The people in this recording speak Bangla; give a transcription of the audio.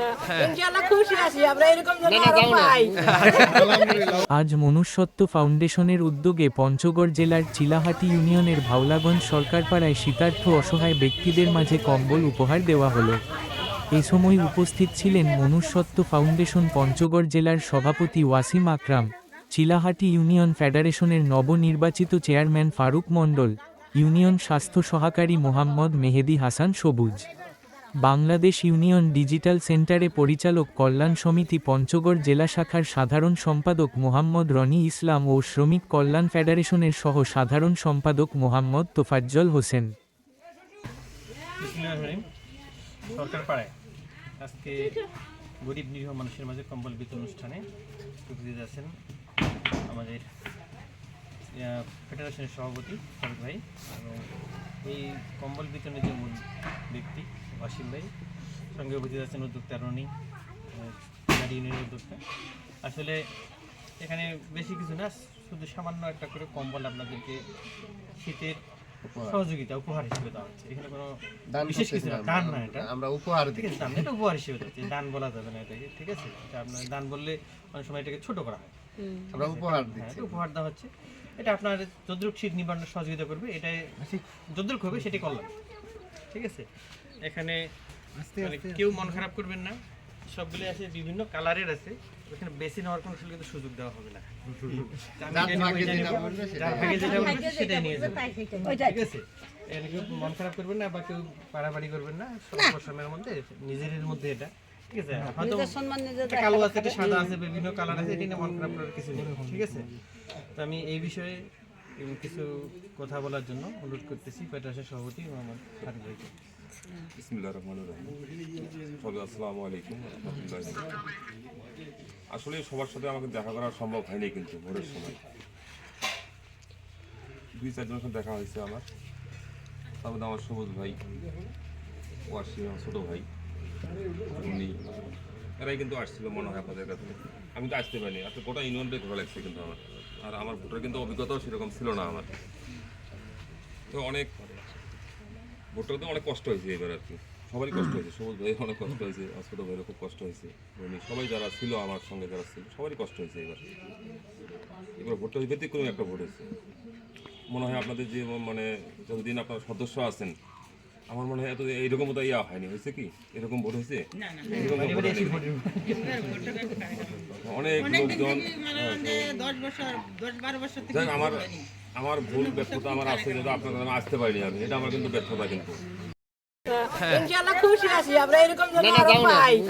আজ মনুষ্যত্ব ফাউন্ডেশনের উদ্যোগে পঞ্চগড় জেলার চিলাহাটি ইউনিয়নের ভাওলাগঞ্জ সরকারপাড়ায় শীতার্থ অসহায় ব্যক্তিদের মাঝে কম্বল উপহার দেওয়া হলো। এ সময় উপস্থিত ছিলেন মনুষ্যত্ব ফাউন্ডেশন পঞ্চগড় জেলার সভাপতি ওয়াসিম আকরাম চিলাহাটি ইউনিয়ন ফেডারেশনের নবনির্বাচিত চেয়ারম্যান ফারুক মণ্ডল ইউনিয়ন স্বাস্থ্য সহকারী মোহাম্মদ মেহেদি হাসান সবুজ। বাংলাদেশ ইউনিয়ন ডিজিটাল সেন্টারে পরিচালক কল্যাণ সমিতি পঞ্চগড় জেলা শাখার সাধারণ সম্পাদক মোহাম্মদ রনি ইসলাম ও শ্রমিক কল্যাণ ফেডারেশনের সহ সাধারণ সম্পাদক মোহাম্মদ তোফাজ্জল হোসেন। আজকে গরিব নিরীহ মানুষের মাঝে কম্বল বিতরণ অনুষ্ঠানে উপস্থিত আছেন আমাদের ফেডারেশনের সভাপতি ফারুক ভাই। এবং এই কম্বল বিতরণের যে মূল ব্যক্তি ওয়াসিম ভাই সঙ্গে উপস্থিত আছেন উদ্যোক্তা রনি গাড়ি ইউনিয়নের উদ্যোক্তা। আসলে এখানে বেশি কিছু না শুধু সামান্য একটা করে কম্বল আপনাদেরকে শীতের সহযোগিতা উপহার হিসেবে দেওয়া হচ্ছে। এখানে কোনো বিশেষ কিছু না দান না এটা। আমরা উপহার ঠিক আছে দান এটা উপহার হিসেবে দিচ্ছি দান বলা যাবে না এটাকে ঠিক আছে? এটা আপনার দান বললে অনেক সময় এটাকে ছোট করা হয়। আমরা উপহার হ্যাঁ, দিচ্ছি। উপহার দেওয়া হচ্ছে। এটা আপনার যদ্রুক শীত নিবারণে সহযোগিতা করবে এটাই যদ্রুক হবে সেটি করলাম। ঠিক আছে? এখানে কেউ মন খারাপ করবেন না। সবগুলো আছে বিভিন্ন কালারের আছে। এখানে বেশি নেওয়ার কোনো কিন্তু সুযোগ দেওয়া হবে না। সেটাই। নিয়ে যাবে। ঠিক আছে? মন খারাপ করবেন না বা কেউ পাড়াপাড়ি করবেন না স্বল্প সময়ের মধ্যে নিজেদের মধ্যে এটা। ঠিক আছে? হয়তো কালো আছে সাদা আছে বিভিন্ন কালার আছে এটি নিয়ে মন খারাপ করার কিছু নেই। ঠিক আছে? তো আমি এই বিষয়ে উম, কিছু কথা বলার জন্য অনুরোধ করতেছি। ফেডারেশন সভাপতি মোহাম্মদ ফারুক ভাইকে। আসসালামু আসলে সবার সাথে আমাকে দেখা করা সম্ভব হয়নি কিন্তু ভোরের সময়। দুই চারজনের সাথে দেখা হয়েছে আমার। তার মধ্যে আমার সবুজ ভাই ওয়াসি আমার ছোটো ভাই। উনি এরাই কিন্তু আসছিল মনে হয় আপনাদের কাছে। আমি তো আসতে পারিনি। আসলে গোটা ইউনিয়নটাই ঘোরা লাগছে কিন্তু আমার। আর আমার ভোটার কিন্তু অভিজ্ঞতাও সেরকম ছিল না আমার। তো অনেক ভোটটা তো অনেক কষ্ট হয়েছে এবার আর কি। সবারই কষ্ট হয়েছে সবুজ ভাই অনেক কষ্ট হয়েছে আমার ছোটো ভাইয়েরও খুব কষ্ট হয়েছে। সবাই যারা ছিল আমার সঙ্গে যারা ছিল সবারই কষ্ট হয়েছে এবার। এবার ভোটটা ব্যতিক্রমী একটা ভোট হয়েছে। মনে হয় আপনাদের যে মানে যতদিন আপনার সদস্য আছেন আমার মনে হয় এত এইরকম তো ইয়া হয়নি হয়েছে কি? এরকম ভোট হয়েছে? এরকম ভোট হয়নি। অনেক লোকজন আমার আমার ভুল ব্যর্থতা আমার আসছে যেটা আপনাদের আসতে পারিনি আমি। এটা আমার কিন্তু ব্যর্থতা কিন্তু। ইনশাআল্লাহ খুশি আছি আমরা এরকম যেন আরও পাই।